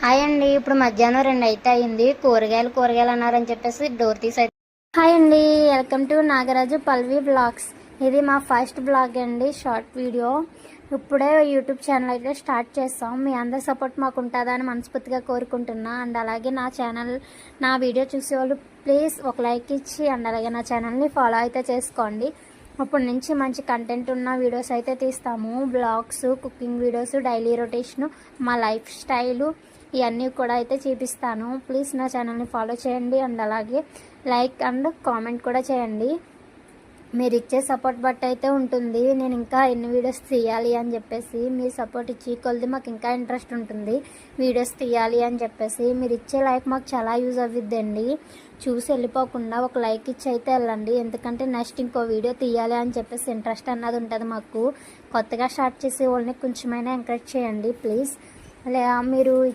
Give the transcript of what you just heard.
Hi అండి ఇప్పుడు మధ్యాహ్నం రెండు అయితే అయింది. కూరగాయలు కూరగాయలు అన్నారని చెప్పేసి డోర్ తీసి హాయ్ అండి welcome to Nagaraju Palvi blogs. ఇది మా ఫస్ట్ బ్లాగ్ అండి షార్ట్ వీడియో. ఇప్పుడే యూట్యూబ్ ఛానల్ అయితే స్టార్ట్ చేస్తాం. మీ అందరి సపోర్ట్ మాకు ఉంటుందని మనస్ఫూర్తిగా కోరుకుంటున్నా. అండ్ అలాగే నా ఛానల్ నా వీడియో చూసేవాళ్ళు ప్లీజ్ ఒక లైక్ ఇచ్చి అండ్ అలాగే నా ఛానల్ని ఫాలో అయితే చేసుకోండి. అప్పటి నుంచి మంచి కంటెంట్ ఉన్న వీడియోస్ అయితే తీస్తాము. Blogs cooking videos daily rotation మా లైఫ్ స్టైలు ఇవన్నీ కూడా అయితే చూపిస్తాను. ప్లీజ్ నా ఛానల్ని ఫాలో చేయండి. అండ్ అలాగే లైక్ అండ్ కామెంట్ కూడా చేయండి. మీరు ఇచ్చే సపోర్ట్ బట్టి అయితే ఉంటుంది. నేను ఇంకా ఎన్ని వీడియోస్ తీయాలి అని చెప్పేసి మీరు సపోర్ట్ ఇచ్చి కొలిది మాకు ఇంకా ఇంట్రెస్ట్ ఉంటుంది. వీడియోస్ తీయాలి అని చెప్పేసి మీరు ఇచ్చే లైక్ మాకు చాలా యూజ్ అవుద్దండి చూసి వెళ్ళిపోకుండా ఒక లైక్ ఇచ్చి అయితే వెళ్ళండి. ఎందుకంటే నెక్స్ట్ ఇంకో వీడియో తీయాలి అని చెప్పేసి ఇంట్రెస్ట్ అన్నది ఉంటుంది మాకు. కొత్తగా స్టార్ట్ చేసే వాళ్ళని కొంచెమైనా ఎంకరేజ్ చేయండి ప్లీజ్ అలా మీరు